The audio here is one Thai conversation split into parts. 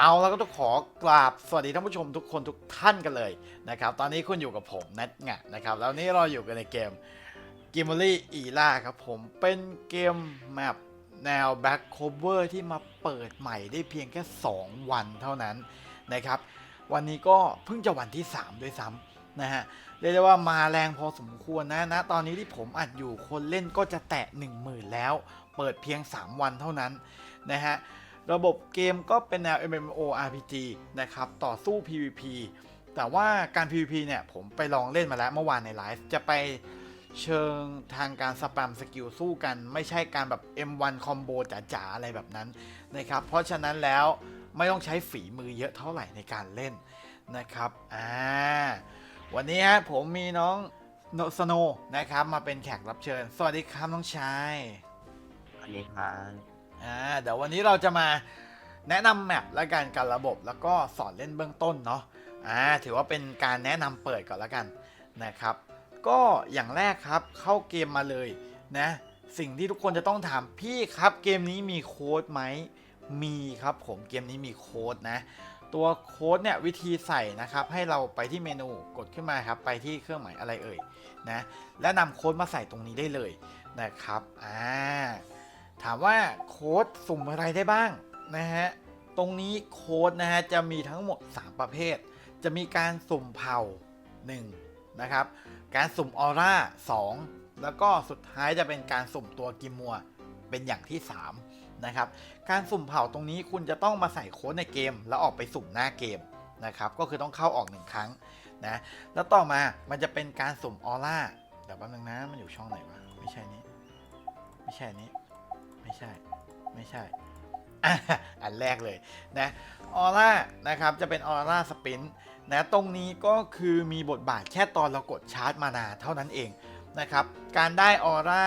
เอาแล้วก็ต้องขอกราบสวัสดีท่านผู้ชมทุกคนทุกท่านกันเลยนะครับ ตอนนี้คุณอยู่กับผมนัทงะนะครับ แล้วนี่เราอยู่กันในเกม g i m m l y e l a ครับผมเป็นเกมแมปแนว Back Cover ที่มาเปิดใหม่ได้เพียงแค่ 2 วันเท่านั้นนะครับ วันนี้ก็เพิ่งจะวันที่ 3 ด้วยซ้ำนะฮะเรียกได้ว่ามาแรงพอสมควรนะนะ ตอนนี้ที่ผมอัดอยู่คนเล่นก็จะแตะ 10,000 แล้ว เปิดเพียง 3 วันเท่านั้นนะฮะ ระบบเกมก็เป็นแนว MMORPG นะครับ ต่อสู้ PVP แต่ว่าการ PVP เนี่ย ผมไปลองเล่นมาแล้วเมื่อวานในไลฟ์ จะไปเชิงทางการสแปมสกิลสู้กัน ไม่ใช่การแบบ M1 คอมโบจ๋าๆ อะไรแบบนั้นนะครับ เพราะฉะนั้นแล้วไม่ต้องใช้ฝีมือเยอะเท่าไหร่ในการเล่นนะครับ อ่า วันนี้ฮะผมมีน้องสโนนะครับ มาเป็นแขกรับเชิญ สวัสดีครับน้องชายอันนี้ครับ อ่าเดี๋ยววันนี้เราจะมาแนะนำแมปและการการระบบแล้วก็สอนเล่นเบื้องต้นเนาะอ่าถือว่าเป็นการแนะนำเปิดก่อนแล้วกันนะครับ ก็อย่างแรกครับเข้าเกมมาเลยนะสิ่งที่ทุกคนจะต้องถามพี่ครับเกมนี้มีโค้ดไหมมีครับผมเกมนี้มีโค้ดนะ ตัวโค้ดเนี่ยวิธีใส่นะครับ ให้เราไปที่เมนูกดขึ้นมาครับ ไปที่เครื่องหมายอะไรเอ่ยนะ และนำโค้ดมาใส่ตรงนี้ได้เลยนะครับอ่า ถามว่าโค้ดสุ่มอะไรได้บ้างนะฮะ ตรงนี้โค้ดนะฮะจะมีทั้งหมด 3 ประเภท จะมีการสุ่มเผ่า 1 นะครับ การสุ่มออร่า 2 แล้วก็สุดท้ายจะเป็นการสุ่มตัวกิมมัวเป็นอย่างที่ 3 นะครับ การสุ่มเผ่าตรงนี้คุณจะต้องมาใส่โค้ดในเกม แล้วออกไปสุ่มหน้าเกมนะครับ ก็คือต้องเข้าออกหนึ่งครั้งนะ แล้วต่อมา มันจะเป็นการสุ่มออร่า เดี๋ยวแป๊บนึงนะ มันอยู่ช่องไหนวะ ไม่ใช่นี้ ไม่ใช่นี้ ไม่ใช่ ไม่ใช่ อันแรกเลยนะออร่านะครับจะเป็นออร่าสปินนะตรงนี้ก็คือมีบทบาทแค่ตอนเรากดชาร์จมานาเท่านั้นเองนะครับการได้ออร่า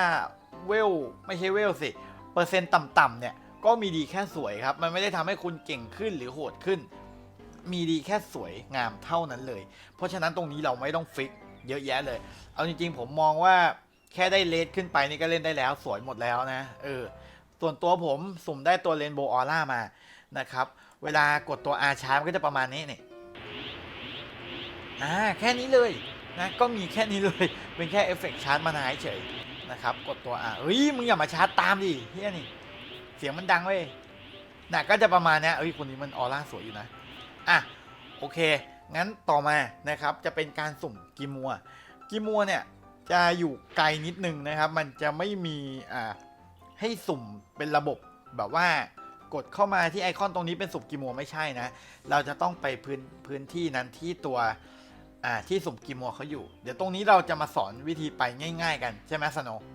เวลไม่ใช่เวลสิ เปอร์เซ็นต์ต่ำๆเนี่ยก็มีดีแค่สวยครับ มันไม่ได้ทำให้คุณเก่งขึ้นหรือโหดขึ้น มีดีแค่สวยงามเท่านั้นเลย เพราะฉะนั้นตรงนี้เราไม่ต้องฟิกเยอะแยะเลย เอาจริงๆผมมองว่า แค่ได้เลสขึ้นไปนี่ก็เล่นได้แล้ว สวยหมดแล้วนะเออส่วนตัวผมสุ่มได้ตัวเรนโบว์ออร่ามานะครับ เวลากดตัว R ชาร์มก็จะประมาณนี้นี่อ่าแค่นี้เลยนะก็มีแค่นี้เลยเป็นแค่เอฟเฟกต์ชาร์จมานาเฉยนะครับ กดตัว R เฮ้ยมึงอย่ามาชาร์จตามดิเฮียนี่ เสียงมันดังเว้ยนะก็จะประมาณนี้เอ้ยคนนี้มันออร่าสวยอยู่นะอะโอเค งั้นต่อมานะครับจะเป็นการสุ่มกิมัวกิมัวเนี่ย จะอยู่ไกลนิดนึงนะครับ มันจะไม่มีอ่าให้สุ่มเป็นระบบแบบว่ากดเข้ามาที่ไอคอนตรงนี้เป็นสุ่มกิมัวไม่ใช่นะ เราจะต้องไปพื้นพื้นที่นั้นที่ตัวอ่าที่สุ่มกิมัวเขาอยู่ เดี๋ยวตรงนี้เราจะมาสอนวิธีไปง่าย ๆ กันใช่ไหมสโนว์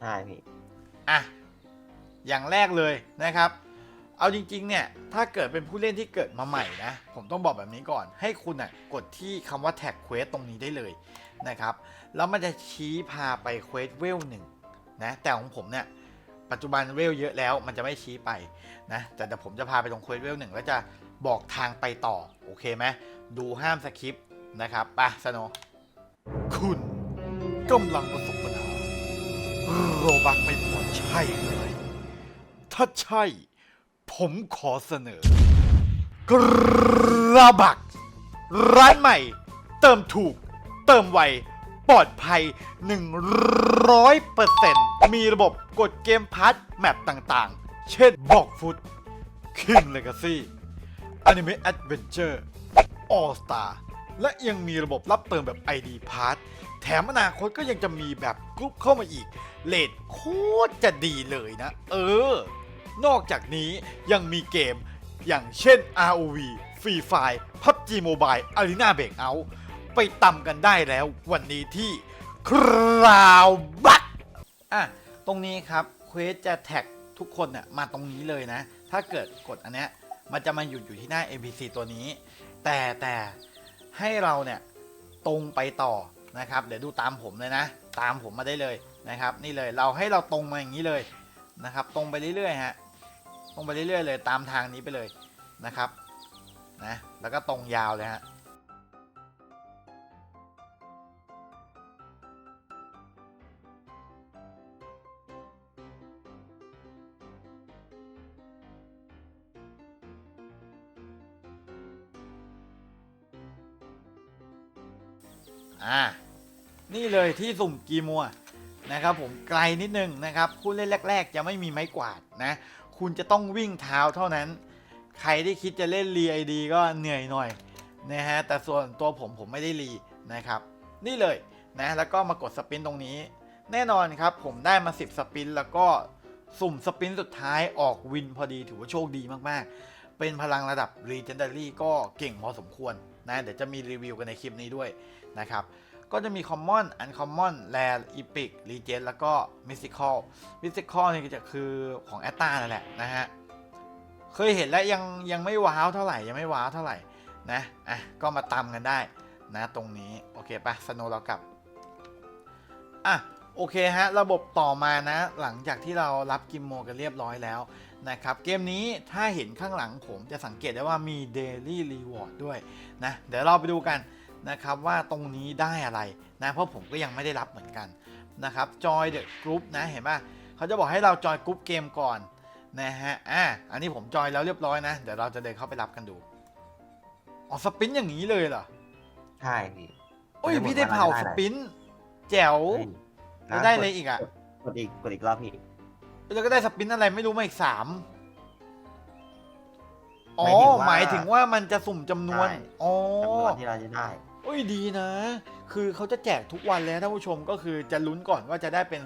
ใช่พี่อะอย่างแรกเลยนะครับ เอาจริง ๆ เนี่ย ถ้าเกิดเป็นผู้เล่นที่เกิดมาใหม่นะ ผมต้องบอกแบบนี้ก่อน ให้คุณอะกดที่คำว่าแท็กเควสตรงนี้ได้เลยนะครับ แล้วมันจะชี้พาไปเควสเวลหนึ่งนะแต่ของผมเนี่ยปัจจุบันเวลเยอะแล้ว มันจะไม่ชี้ไปนะแต่เดี๋ยวผมจะพาไปตรงเควสเวลหนึ่งแล้วจะบอกทางไปต่อ โอเคไหมดูห้ามสคริปต์นะครับไปสโนคุณกำลังประสบปัญหาโรบักไม่พอใช่เลย ถ้าใช่ ผมขอเสนอกระบัก ร้านใหม่ เติมถูก เติมไว ปลอดภัย 100%มีระบบกดเกมพาร์ทแมปต่างๆ เช่นบอกฟุต King Legacy Anime Adventure All Star และยังมีระบบรับเติมแบบ ID Pass แถมอนาคตก็ยังจะมีแบบกรุ๊ปเข้ามาอีก เลทโคตรจะดีเลยนะ เออ นอกจากนี้ยังมีเกมอย่างเช่น ROV Free Fire PUBG Mobile Arena Breakout ไปตำกันได้แล้ว วันนี้ที่คราวบักอะตรงนี้ครับเควสจะแท็กทุกคนน่ะมาตรงนี้เลยนะ ถ้าเกิดกดอันเนี้ยมันจะมาหยุดอยู่ที่หน้า NPC ตัวนี้ แต่แต่ให้เราเนี่ยตรงไปต่อนะครับ เดี๋ยวดูตามผมเลยนะ ตามผมมาได้เลยนะครับ นี่เลยเราให้เราตรงมาอย่างนี้เลยนะครับ ตรงไปเรื่อยๆฮะตรงไปเรื่อยๆเลย ตามทางนี้ไปเลยนะครับนะแล้วก็ตรงยาวเลยฮะ อ่า นี่เลยที่สุ่มกีมัวนะครับผมไกลนิดนึงนะครับผู้เล่นแรก ๆ จะไม่มีไม้กวาดนะ คุณจะต้องวิ่งเท้าเท่านั้น ใครที่คิดจะเล่นรีไอดีก็เหนื่อยหน่อยนะฮะแต่ส่วนตัวผมผมไม่ได้รีนะครับ นี่เลยนะแล้วก็มากดสปินตรงนี้ แน่นอนครับผมได้มา 10 สปิน แล้วก็สุ่มสปินสุดท้ายออกวินพอดีถือว่าโชคดีมากๆ เป็นพลังระดับ Legendary ก็เก่งพอสมควรนะเดี๋ยวจะมีรีวิวกันในคลิปนี้ด้วย นะครับ ก็จะมี Common Uncommon Rare Epic Legend แล้วก็ Mystical Mystical นี่ก็จะคือของแอตตานั่นแหละนะฮะ เคยเห็นแล้วยังยังไม่ว้าวเท่าไหร่ยังไม่ว้าวเท่าไหร่นะ อะ ก็มาตามกันได้นะตรงนี้ โอเคปะสโนเรากลับ อะโอเคฮะ ระบบต่อมานะ หลังจากที่เรารับกิมโมกันเรียบร้อยแล้วนะครับ เกมนี้ถ้าเห็นข้างหลังผมจะสังเกตได้ว่ามี Daily Reward ด้วยนะ เดี๋ยวเราไปดูกัน นะครับว่าตรงนี้ได้อะไรนะเพราะผมก็ยังไม่ได้รับเหมือนกันนะครับ Joy the Group นะเห็นป่ะเขาจะบอกให้เราจอยกรุ๊ปเกมก่อนนะฮะอะอันนี้ผมจอยแล้วเรียบร้อยนะ เดี๋ยวเราจะเดินเข้าไปรับกันดูอ๋อสปินอย่างนี้เลยเหรอใช่พี่โอ้ยพี่ได้เผาสปินแจ๋วเฮ้ยแล้วได้เลยอีกอะกดอีกกดอีกรอบพี่แล้วก็ได้สปินอะไรไม่รู้มาอีกสามอ๋อหมายถึงว่าหมายถึงว่ามันจะสุ่มจำนวนใช่อ๋อจำนวนที่เราจะได้ โอ้ยดีนะ คือเขาจะแจกทุกวันเลยนะท่านผู้ชมก็คือจะลุ้นก่อนว่าจะได้เป็น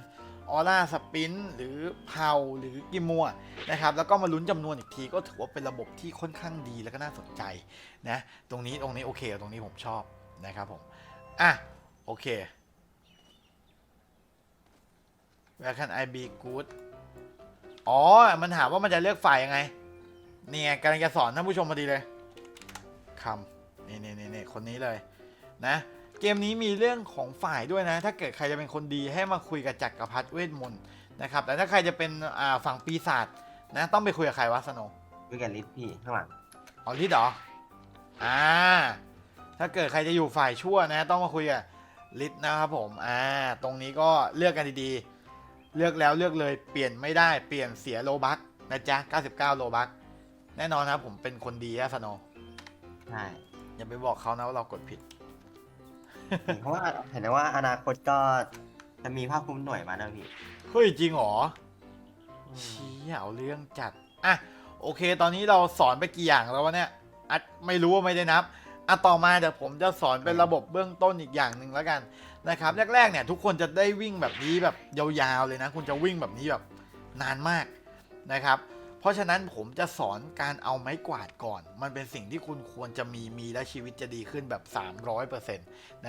ออร่าสปินหรือเพาหรือกิมัวนะครับแล้วก็มาลุ้นจำนวนอีกทีก็ถือว่าเป็นระบบที่ค่อนข้างดีแล้วก็น่าสนใจนะตรงนี้ตรงนี้โอเค ตรงนี้ผมชอบนะครับผมอะโอเค Where can I be good อ๋อ มันถามว่ามันจะเลือกฝ่ายยังไง เนี่ยกำลังจะสอนท่านผู้ชมพอดีเลยคำนี่นี่นี่นี่คนนี้เลย นะเกมนี้มีเรื่องของฝ่ายด้วยนะ ถ้าเกิดใครจะเป็นคนดีให้มาคุยกับจักรพรรดิเวทมนต์นะครับแต่ถ้าใครจะเป็นอ่าฝั่งปีศาจนะ ต้องไปคุยกับใครวะสโนว์วิกันลิฟพี่ข้างหลังอ๋อลิดเหรออ่าถ้าเกิดใครจะอยู่ฝ่ายชั่วนะ ต้องมาคุยกับลิดนะครับผมอ่าตรงนี้ก็เลือกกันดีๆ เลือกแล้วเลือกเลยเปลี่ยนไม่ได้เปลี่ยนเสียโลบักนะจ๊ะ 99 โลบักแน่นอนนะครับผมเป็นคนดีอะสโนว์ใช่อย่าไปบอกเขานะว่าเรากดผิด เพราะว่าเห็นว่าอนาคตก็จะมีภาคภูมิหน่วยมานะพี่เฮ้ยจริงเหรอชี้เอาเรื่องจัดอะโอเค ตอนนี้เราสอนไปกี่อย่างแล้ววะเนี่ยอะไม่รู้ว่าไม่ได้นับอะต่อมาเดี๋ยวผมจะสอนเป็นระบบเบื้องต้นอีกอย่างหนึ่งแล้วกันนะครับ แรกๆเนี่ยทุกคนจะได้วิ่งแบบนี้แบบยาวๆเลยนะ คุณจะวิ่งแบบนี้แบบนานมากนะครับ เพราะฉะนั้นผมจะสอนการเอาไม้กวาดก่อน มันเป็นสิ่งที่คุณควรจะมีมีและชีวิตจะดีขึ้นแบบ 300%น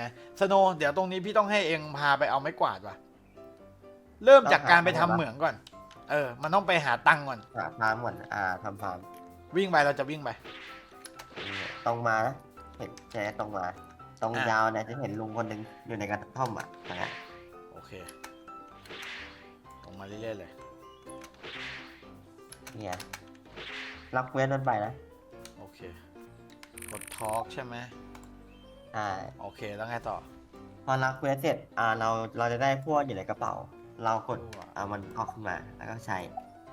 ะสโนว์เดี๋ยวตรงนี้พี่ต้องให้เองพาไปเอาไม้กวาดว่ะ เริ่มจากการไปทำเหมืองก่อน เออ มันต้องไปหาตังค์ก่อน หาฟาร์มก่อนอ่าทำฟาร์มวิ่งไปเราจะวิ่งไป ตรงมานะเห็นใช่ตรงมา ตรงอะ ยาวเนี่ยจะเห็นลุงคนหนึ่งอยู่ในกระท่อมอะนะฮะโอเค ตรงมาเรื่อยๆเลย เนี่ยรับเควสมันไปนะโอเค กดทอล์กใช่ไหมใช่โอเคแล้วไงต่อ พอรับเควสเสร็จอ่าเราเราจะได้พวกอยู่ในกระเป๋า เรากดพวกเอามันออกขึ้นมาแล้วก็ใช้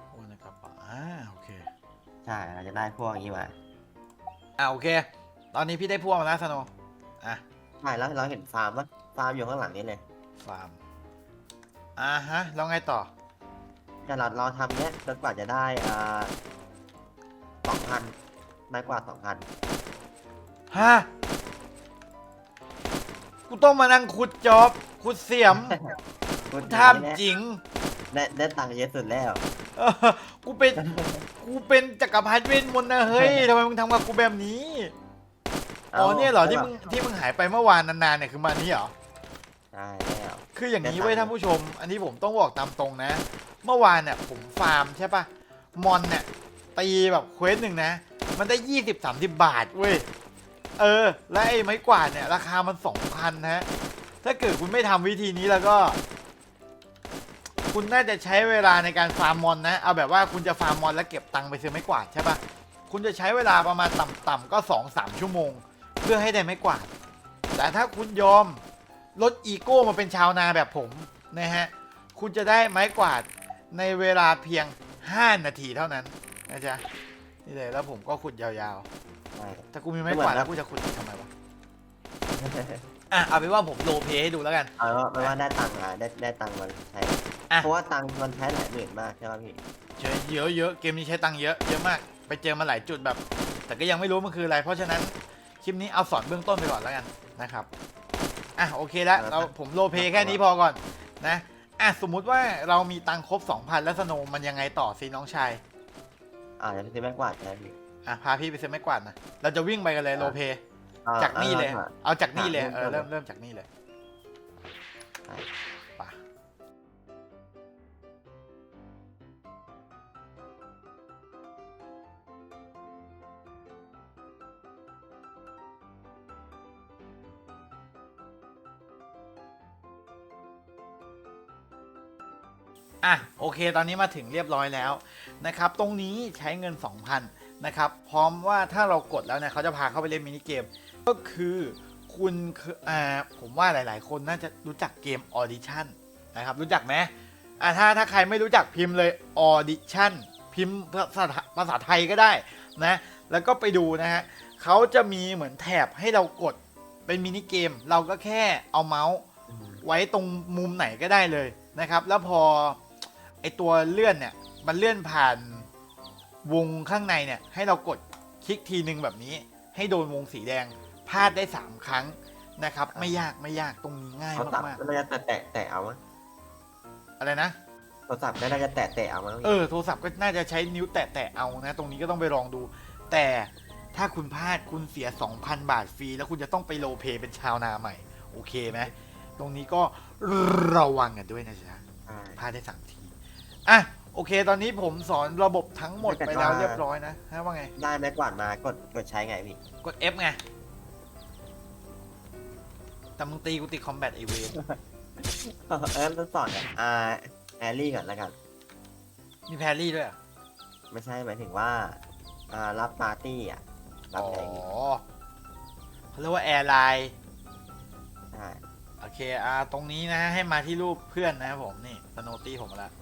โอ้ในกระเป๋าอ่าโอเคใช่เราจะได้พวกอย่างนี้มาอ่าโอเค ตอนนี้พี่ได้พวกมาแล้วสโนว์อะใช่แล้วเราเห็นฟาร์มว่าฟาร์มอยู่ข้างหลังนี้เลย ฟาร์มอ่าฮะแล้วไงต่อ แต่เราเราทำเนี้ยจนกว่าจะได้อ่าสองพันไม่กว่าสองพันฮะกูต้องมานั่งขุดจอบขุดเสียมคุณทำจริงได้ได้ตังค์เยอะสุดแล้วเออกูเป็นกูเป็นจักรพรรดิเวทมนต์นะเฮ้ยทำไมมึงทำกับกูแบบนี้อ๋อเนี่ยเหรอที่มึงที่มึงหายไปเมื่อวานนานๆเนี่ยคือมานี่เหรอ ใช่แล้ว คืออย่างนี้ได้เว้ยตัท่างค์นผู้ชม อันนี้ผมต้องบอกตามตรงนะ เมื่อวานเนี่ยผมฟาร์มใช่ปะมอนเนี่ยตีแบบเควสหนึ่งนะ มันได้ยี่สิบสามสิบบาทเว้ย เออ และไอ้ไม้กวาดเนี่ย ราคามันสองพันนะถ้าเกิดคุณไม่ทำวิธีนี้แล้วก็ คุณน่าจะใช้เวลาในการฟาร์มมอนนะ เอาแบบว่าคุณจะฟาร์มมอนแล้วเก็บตังค์ไปซื้อไม้กวาดใช่ปะคุณจะใช้เวลาประมาณต่ำๆก็สองสามชั่วโมง เพื่อให้ได้ไม้กวาด แต่ถ้าคุณยอม ลดอีโก้มาเป็นชาวนาแบบผมนะฮะ คุณจะได้ไม้กวาดในเวลาเพียง 5 นาทีเท่านั้นนะจ๊ะนี่เลยแล้วผมก็ขุดยาวใช่ๆแต่กูมีไม้กวาดแล้วกูจะขุดทำไมวะอะเอาเป็นว่าผมโรลเพลย์ให้ดูแล้วกันเอาเป็นว่าได้ตังค์อะได้ได้ตังค์มันใช้อะเพราะว่าตังค์มันใช้หลายหมื่นมากใช่ป่ะพี่เยอะเยอะเยอะเกมนี้ใช้ตังค์เยอะเยอะมากไปเจอมาหลายจุดแบบ แต่ก็ยังไม่รู้มันคืออะไร เพราะฉะนั้นคลิปนี้เอาสอนเบื้องต้นไปก่อนแล้วกันนะครับ อะโอเคแล้วเราผมโรลเพลย์แค่นี้พอก่อนนะอะสมมุติว่าเรามีตังค์ครบ 2,000 แล้วสโนว์มันยังไงต่อสิน้องชายอ่าจะไปซื้อแม่กวาดใช่ไหมพี่ อะพาพี่ไปซื้อไม้กวาดนะเราจะวิ่งไปกันเลยโรลเพลย์อ่จากนี่เลยอ่าเอาจากนี่เลยอะเออเริ่เริ่มมเริ่มจากนี่เลย อะโอเค ตอนนี้มาถึงเรียบร้อยแล้วนะครับ ตรงนี้ใช้เงิน 2,000นะครับ พร้อมว่าถ้าเรากดแล้วเนี่ยเขาจะพาเข้าไปเล่นมินิเกม ก็คือคุณคืออ่าผมว่าหลาย ๆ คนน่าจะรู้จักเกม Audition นะครับ รู้จักไหมอ่าถ้าถ้าใครไม่รู้จักพิมพ์เลย Audition พิมพ์ภาษาภาษาไทยก็ได้นะ แล้วก็ไปดูนะฮะเขาจะมีเหมือนแถบให้เรากดเป็นมินิเกม เราก็แค่เอาเมาส์ไว้ตรงมุมไหนก็ได้เลยนะครับ แล้วพอ อตัวเลื่อนเนี่ย มันเลื่อนผ่านวงข้างในเนี่ย ให้เรากดคลิกทีหนึ่งแบบนี้ ให้โดนวงสีแดงพลาดได้3ครั้งนะครับ ไม่ยากไม่ยากตรงนี้ง่ายโทรศัพท์มากก็น่าจะแตะแตะแตะเอามั้งๆอะไรนะ โทรศัพท์ก็น่าจะแตะแตะเอามั้งเออโทรศัพท์ก็น่าจะใช้นิ้วแตะๆเอานะ ตรงนี้ก็ต้องไปลองดู แต่ถ้าคุณพลาดคุณเสีย 2,000 บาทฟรี แล้วคุณจะต้องไปโลเพเป็นชาวนาใหม่ โอเคไหมตรงนี้ก็ระวังกันด้วยนะจ๊ะใช่พลาดได้สามที อะโอเค ตอนนี้ผมสอนระบบทั้งหมดถ้าไปเกิดแล้วว่าเรียบร้อยนะฮะว่าไง ได้แม่กวาดมากดกดใช้ไงพี่กด F ไง แต่มึงตีกูติดคอมแบทไอเวนเออเออต้องสอนอะอ่าแอลลี่ก่อนแล้วกัน มีแพรรี่ด้วยเหรอไม่ใช่หมายถึงว่าอ่ารับปาร์ตี้อะรับอ๋อแข่งเขาเรียกว่าแอร์ไลน์ ใช่โอเค อ่า ตรงนี้นะ ให้มาที่รูปเพื่อนนะครับผม นี่สโนตี้ผมมาแล้ว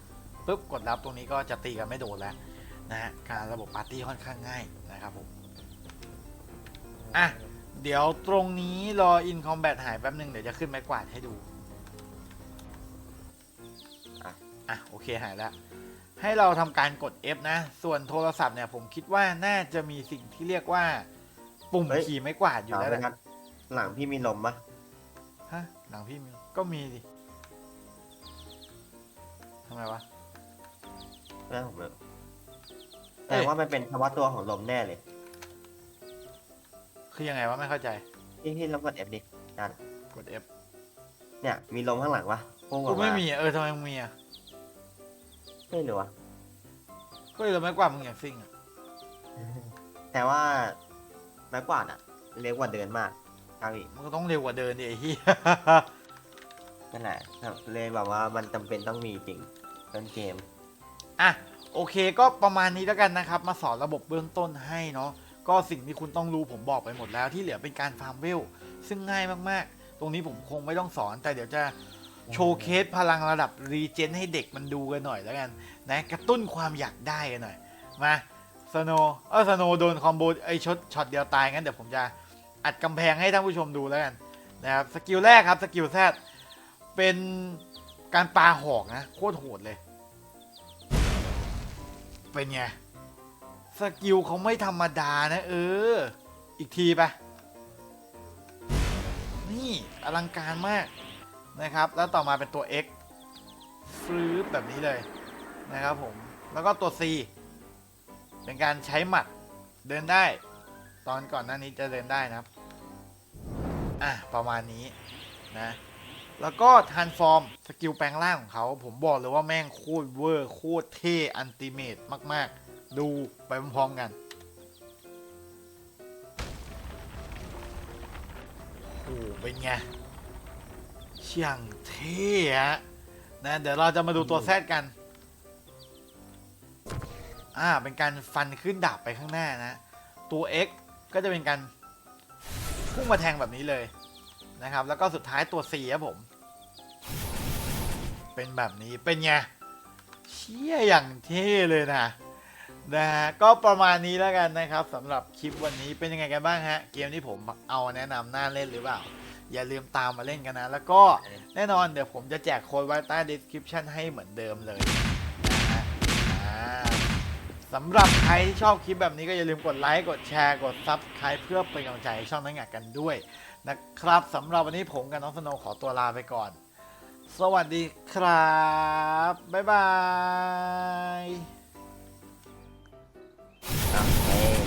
ปุ๊บกดรับตรงนี้ก็จะตีกันไม่โดนแล้วนะฮะการระบบปาร์ตี้ค่อนข้างง่ายนะครับผมอะเดี๋ยวตรงนี้รออินคอมแบทหายแป๊บหนึ่งเดี๋ยวจะขึ้นไม้กวาดให้ดูอะอะโอเคหายแล้วให้เราทำการกด F นะ ส่วนโทรศัพท์เนี่ยผมคิดว่าน่าจะมีสิ่งที่เรียกว่า ปุ่มขี่ไม้กวาดอยู่เอาแล้วไปแหละงั้นหลังพี่มีลมปะฮะหลังพี่มีก็มีดิทำไมวะ แม่ผมเลยเอ้ยแต่ว่ามันเป็นเฉพาะตัวของลมแน่เลย คือยังไงวะไม่เข้าใจที่ที่ลองกด F ดินั่นกด F เนี่ย มีลมข้างหลังปะพุ่งอกูอกมาไม่มีอะเออทำไมมึงมีอะไม่รู้อะก็เลยไม่กว่ามึงอย่างซิ่งอะแต่ว่าไม้กวาดอะเร็วกว่าเดินมากครับพี่มันก็ต้องเร็วกว่าเดินดิไอ้เหี้ยนั่นแหละเลยแบบว่ามันจำเป็นต้องมีจริงต้นเกม อะโอเคก็ประมาณนี้แล้วกันนะครับ มาสอนระบบเบื้องต้นให้เนาะก็สิ่งที่คุณต้องรู้ผมบอกไปหมดแล้วที่เหลือเป็นการฟาร์มเวลซึ่งง่ายมากๆ ตรงนี้ผมคงไม่ต้องสอน แต่เดี๋ยวจะโชว์เคสพลังระดับรีเจนให้เด็กมันดูกันหน่อยแล้วกันนะกระตุ้นความอยากได้กันหน่อย มาสโนเออสโนโดนคอมโบไอช็อตช็อตเดียวตายงั้นเดี๋ยวผมจะอัดกำแพงให้ท่านผู้ชมดูแล้วกันนะครับสกิลแรกครับสกิลแซดเป็นการปาหอกนะโคตรโหดเลย เป็นไง สกิลเขาไม่ธรรมดานะ เออ อีกทีไปะนี่อลังการมากนะครับ แล้วต่อมาเป็นตัว X ฟลืปแบบนี้เลยนะครับผม แล้วก็ตัว C เป็นการใช้หมัดเดินได้ ตอนก่อนหน้านี้จะเดินได้นะครับ อะ ประมาณนี้นะ แล้วก็ทันฟอร์มสกิลแปลงร่างของเขา ผมบอกเลยว่าแม่งโคตรเวอร์ โคตรเท่อันติเมตมาก ๆ ดูไปพร้อมๆกันโอ้โหเป็นไงเชียงเท่อะนะเดี๋ยวเราจะมาดูตัวแซดกัน อ่า เป็นการฟันขึ้นดาบไปข้างหน้านะ ตัว X ก็จะเป็นการพุ่งมาแทงแบบนี้เลยะครับ แล้วก็สุดท้ายตัวสีครับผม เป็นแบบนี้เป็นไงเชี่ยอย่างเท่เลยนะนะฮะก็ประมาณนี้แล้วกันนะครับสำหรับคลิปวันนี้เป็นยังไงกันบ้างฮะ เกมที่ผมเอาแนะนำน่าเล่นหรือเปล่า อย่าลืมตามมาเล่นกันนะ แล้วก็แน่นอนเดี๋ยวผมจะแจกโค้ดไว้ใต้ description ให้เหมือนเดิมเลยนะฮะสำหรับใครที่ชอบคลิปแบบนี้ก็อย่าลืมกดไลค์กดแชร์กด subscribe เพื่อเป็นกำลังใจให้ช่องนั้อักกันด้วย นะครับสำหรับวันนี้ผมกับน้องสโนขอตัวลาไปก่อน สวัสดีครับ บ๊ายบาย โอเค